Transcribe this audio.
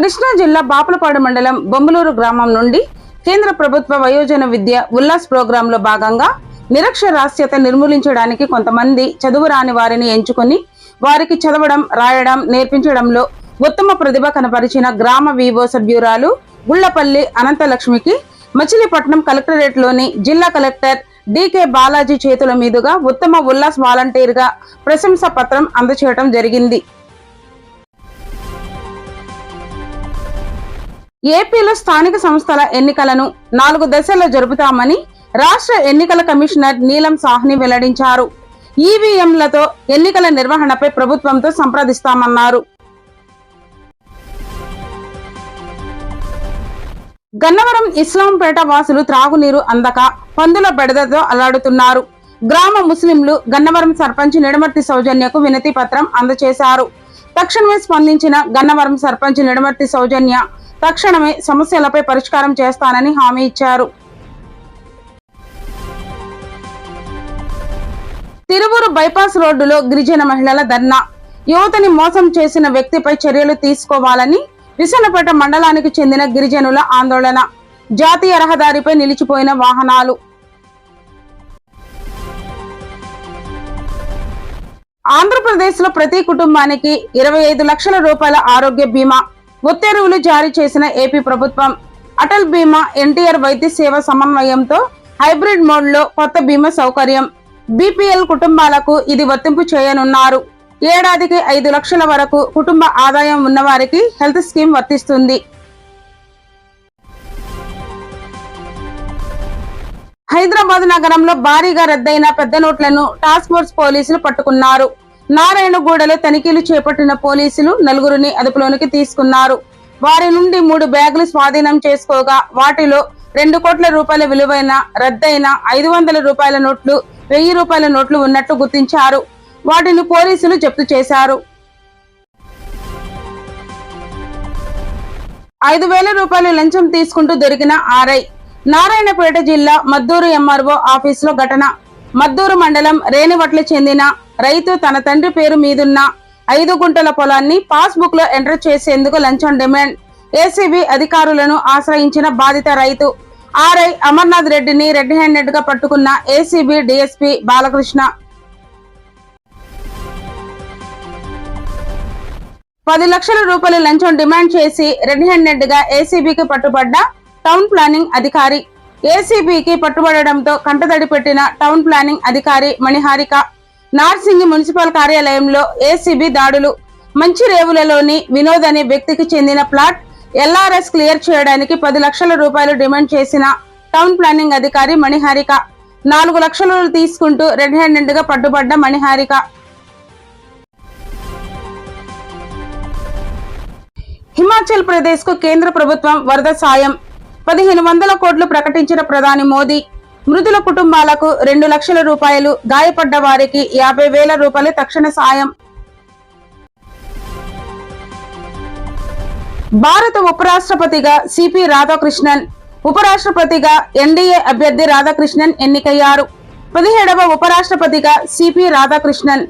కృష్ణా జిల్లా బాపులపాడు మండలం బొమ్మలూరు గ్రామం నుండి కేంద్ర ప్రభుత్వ వయోజన విద్య ఉల్లాస్ ప్రోగ్రాంలో భాగంగా నిరక్షరాస్యత నిర్మూలించడానికి కొంతమంది చదువు రాని వారిని ఎంచుకొని వారికి చదవడం రాయడం నేర్పించడంలో ఉత్తమ ప్రతిభ కనపరిచిన గ్రామ వివో సభ్యురాలు గుళ్ళపల్లి అనంతలక్ష్మికి మచిలీపట్నం కలెక్టరేట్లోని జిల్లా కలెక్టర్ డికే బాలాజీ చేతుల మీదుగా ఉత్తమ ఉల్లాస్ వాలంటీర్గా ప్రశంసా పత్రం అందచేయడం జరిగింది. ఏపీలో స్థానిక సంస్థల ఎన్నికలను నాలుగు దశల్లో జరుపుతామని రాష్ట్ర ఎన్నికల కమిషనర్ నీలం సాహ్ని వెల్లడించారు. ఈవీఎంలతో ఎన్నికల నిర్వహణపై ప్రభుత్వంతో సంప్రదిస్తామన్నారు. గన్నవరం ఇస్లాంపేట వాసులు త్రాగునీరు అందక పందుల బెడదతో అల్లాడుతున్నారు. గ్రామ ముస్లింలు గన్నవరం సర్పంచ్ నిడమర్తి సౌజన్యకు వినతి పత్రం అందజేశారు తక్షణమే స్పందించిన గన్నవరం సర్పంచ్ నిడమర్తి సౌజన్య తక్షణమే సమస్యలపై పరిష్కారం చేస్తానని హామీ ఇచ్చారు. తిరువురు బైపాస్ రోడ్డులో గిరిజన మహిళల ధర్నా. యువతని మోసం చేసిన వ్యక్తిపై చర్యలు తీసుకోవాలని విశాఖపేట మండలానికి చెందిన గిరిజనుల ఆందోళన. జాతీయ రహదారిపై నిలిచిపోయిన వాహనాలు. ఆంధ్రప్రదేశ్లో ప్రతి కుటుంబానికి ఇరవై ఐదు లక్షల రూపాయల ఆరోగ్య బీమా. ఉత్తర్వులు జారీ చేసిన ఏపీ ప్రభుత్వం అటల్ బీమా ఎన్టీఆర్ వైద్య సేవ సమన్వయంతో హైబ్రిడ్ మోడ్లో కొత్త బీమా సౌకర్యం. బీపీఎల్ కుటుంబాలకు ఇది వర్తింపు చేయనున్నారు. ఏడాదికి ఐదు లక్షల వరకు కుటుంబ ఆదాయం ఉన్నవారికి హెల్త్ స్కీమ్ వర్తిస్తుంది. హైదరాబాద్ నగరంలో భారీగా రద్దయిన పెద్ద నోట్లను టాస్క్ ఫోర్స్ పోలీసులు పట్టుకున్నారు. నారాయణగూడలో తనిఖీలు చేపట్టిన పోలీసులు నలుగురిని అదుపులోనికి తీసుకున్నారు. వారి నుండి మూడు బ్యాగులు స్వాధీనం చేసుకోగా వాటిలో రెండు కోట్ల రూపాయల విలువైన రద్దయిన ఐదు వందల రూపాయల నోట్లు వెయ్యి రూపాయల నోట్లు ఉన్నట్టు గుర్తించారు. వాటిని పోలీసులు జప్తు చేశారు. ఐదు వేల రూపాయలు లంచం తీసుకుంటూ దొరికిన ఆర్ఐ నారాయణపేట జిల్లా మద్దూరు ఎంఆర్ఓ ఆఫీసులో ఘటన. మద్దూరు మండలం రేణివట్ల చెందిన రైతు తన తండ్రి పేరు మీదున్న ఐదు గుంటల పొలాన్ని పాస్ బుక్లో ఎంటర్ చేసేందుకు లంచం డిమాండ్. ఏసీబీ అధికారులను ఆశ్రయించిన బాధిత రైతు. ఆర్ఐ అమర్నాథ్ రెడ్డిని రెడ్ హ్యాండెడ్గా పట్టుకున్న ఏసీబీ డిఎస్పీ బాలకృష్ణ. పది లక్షల రూపాయలు లంచం డిమాండ్ చేసి రెడ్ హ్యాండెడ్గా ఏసీబీకి పట్టుబడ్డ టౌన్ ప్లానింగ్ అధికారి. ఏసీబీకి పట్టుబడడంతో కంటతడి పెట్టిన టౌన్ ప్లానింగ్ అధికారి మణిహారిక. నార్సింగి మున్సిపల్ కార్యాలయంలో ఏసీబీ దాడులు మంచిరేవులలోని వినోద్ అనే వ్యక్తికి చెందిన ప్లాట్ ఎల్ఆర్ఎస్ క్లియర్ చేయడానికి పది లక్షల రూపాయలు డిమాండ్ చేసిన టౌన్ ప్లానింగ్ అధికారి మణిహారిక. నాలుగు లక్షలు తీసుకుంటూ రెడ్ హ్యాండెడ్గా పట్టుబడ్డ మణిహారిక. హిమాచల్ ప్రదేశ్కు కేంద్ర ప్రభుత్వం వరద సాయం. పదిహేను వందల కోట్లు ప్రకటించిన ప్రధాని మోదీ. మృతుల కుటుంబాలకు రెండు లక్షల రూపాయలు గాయపడ్డ వారికి యాభై వేల రూపాయలు తక్షణ సాయం. భారత ఉపరాష్ట్రపతిగా సిపి రాధాకృష్ణన్ ఉపరాష్ట్రపతిగా ఎన్డీఏ అభ్యర్థి రాధాకృష్ణన్ ఎన్నికయ్యారు. పదిహేడవ ఉపరాష్ట్రపతిగా సిపి రాధాకృష్ణన్